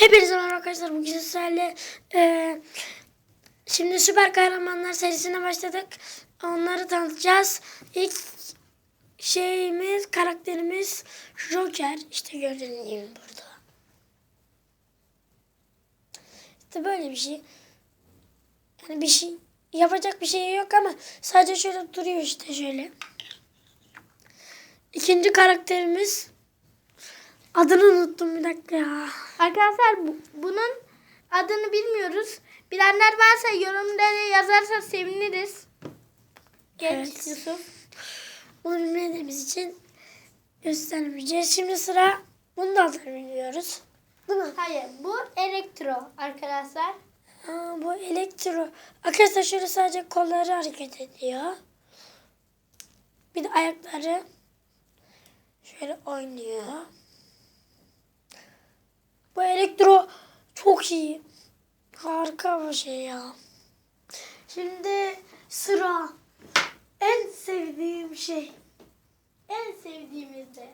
Hepinize merhaba arkadaşlar. Bugün sizlerle e, şimdi süper kahramanlar serisine başladık. Onları tanıtacağız. İlk şeyimiz, karakterimiz Joker. İşte gördüğünüz gibi burada. İşte böyle bir şey. Yani bir şey yapacak bir şey yok ama sadece şöyle duruyor işte şöyle. İkinci karakterimiz adını unuttum bir dakika ya. Arkadaşlar bu- bunun adını bilmiyoruz. Bilenler varsa yorumlara yazarsa seviniriz. Geç Evet. Yusuf. Bunu bilmediğimiz için göstermeyeceğiz. Şimdi sıra bunu da adını bilmiyoruz. Değil mi? Hayır bu elektro arkadaşlar. Ha, bu elektro. Arkadaşlar şöyle sadece kolları hareket ediyor. Bir de ayakları şöyle oynuyor. Bu elektro çok iyi. Harika bir şey ya. Şimdi sıra en sevdiğim şey. En sevdiğimiz de.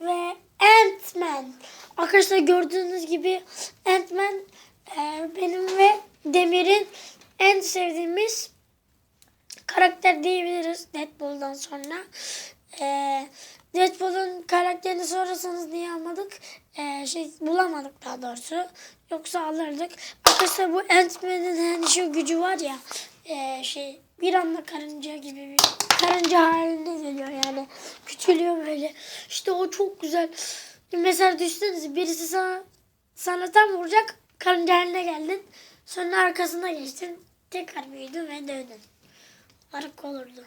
ve Ant-Man. Arkadaşlar gördüğünüz gibi Ant-Man e, benim ve Demir'in en sevdiğimiz karakter diyebiliriz Deadpool'dan sonra. E, Deadpool'un karakterini sorarsanız niye almadık? Şey bulamadık daha doğrusu. Yoksa alırdık. Arkadaşlar bu Ant-Man'in hani şu gücü var ya e, şey bir anda karınca gibi bir karınca haline geliyor yani. Küçülüyor böyle. İşte o çok güzel. Mesela düşünsenize birisi sana, sana tam vuracak karınca haline geldin. Sonra arkasına geçtin. Tekrar büyüdün ve dövdün. Harika olurdu.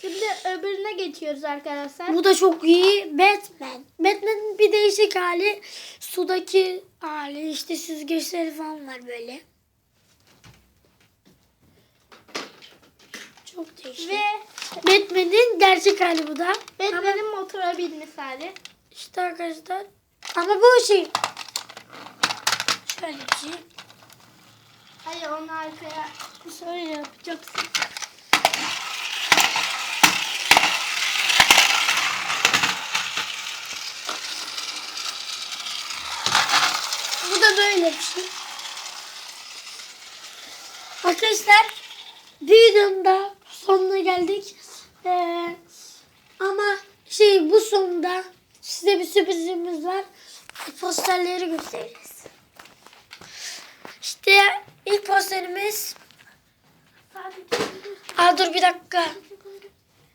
Şimdi öbürüne geçiyoruz arkadaşlar. Bu da çok iyi. Batman. Batman'in bir değişik hali. Sudaki hali. işte süzgeçleri falan var böyle. Çok değişik. Ve Batman'in gerçek hali bu da. Batman'in motora binmiş hali. işte arkadaşlar. Ama bu şey. Şöyle bir şey. Hayır onu arkaya şöyle yapacaksın. Böyle bir şey. Arkadaşlar videonun sonuna geldik. Ee, ama şey bu sonunda size bir sürprizimiz var. Posterleri göstereceğiz. İşte ilk posterimiz Aa dur bir dakika.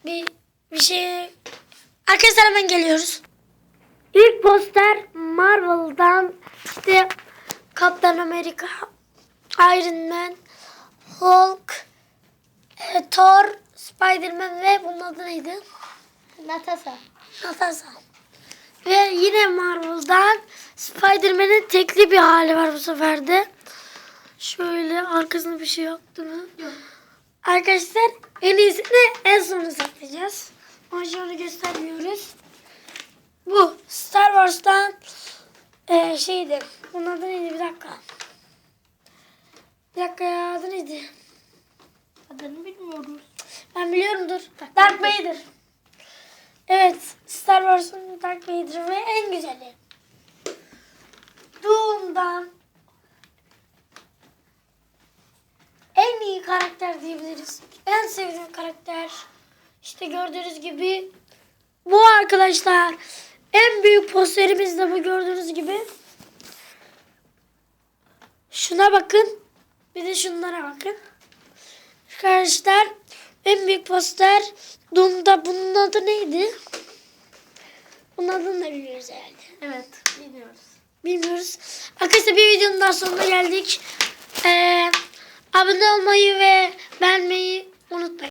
Bir bir şey Arkadaşlar hemen geliyoruz. İlk poster Marvel'dan işte Kaptan Amerika, Iron Man, Hulk, e, Thor, Spider-Man ve bunun adı neydi? Natasha. Natasha. Ve yine Marvel'dan Spider-Man'in tekli bir hali var bu sefer de. Şöyle arkasında bir şey yoktu mu? Yok. Arkadaşlar en iyisini en sona saklayacağız. Ama şöyle göstermiyoruz. Bu Star Wars'tan eee şeydi. Bunun adı neydi? Bir dakika. Bir dakika ya adı neydi? Adını bilmiyoruz. Ben biliyorum dur. Darth Vader. Evet. Star Wars'un Darth Vader ve en güzeli. Doom'dan en iyi karakter diyebiliriz. En sevdiğim karakter. İşte gördüğünüz gibi bu arkadaşlar. En büyük posterimiz de bu gördüğünüz gibi. Şuna bakın. Bir de şunlara bakın. Arkadaşlar en büyük poster Doom'da bunun adı neydi? Bunun adını da bilmiyoruz herhalde. Evet bilmiyoruz. Bilmiyoruz. Arkadaşlar bir videonun daha sonuna geldik. Ee, abone olmayı ve beğenmeyi unutmayın.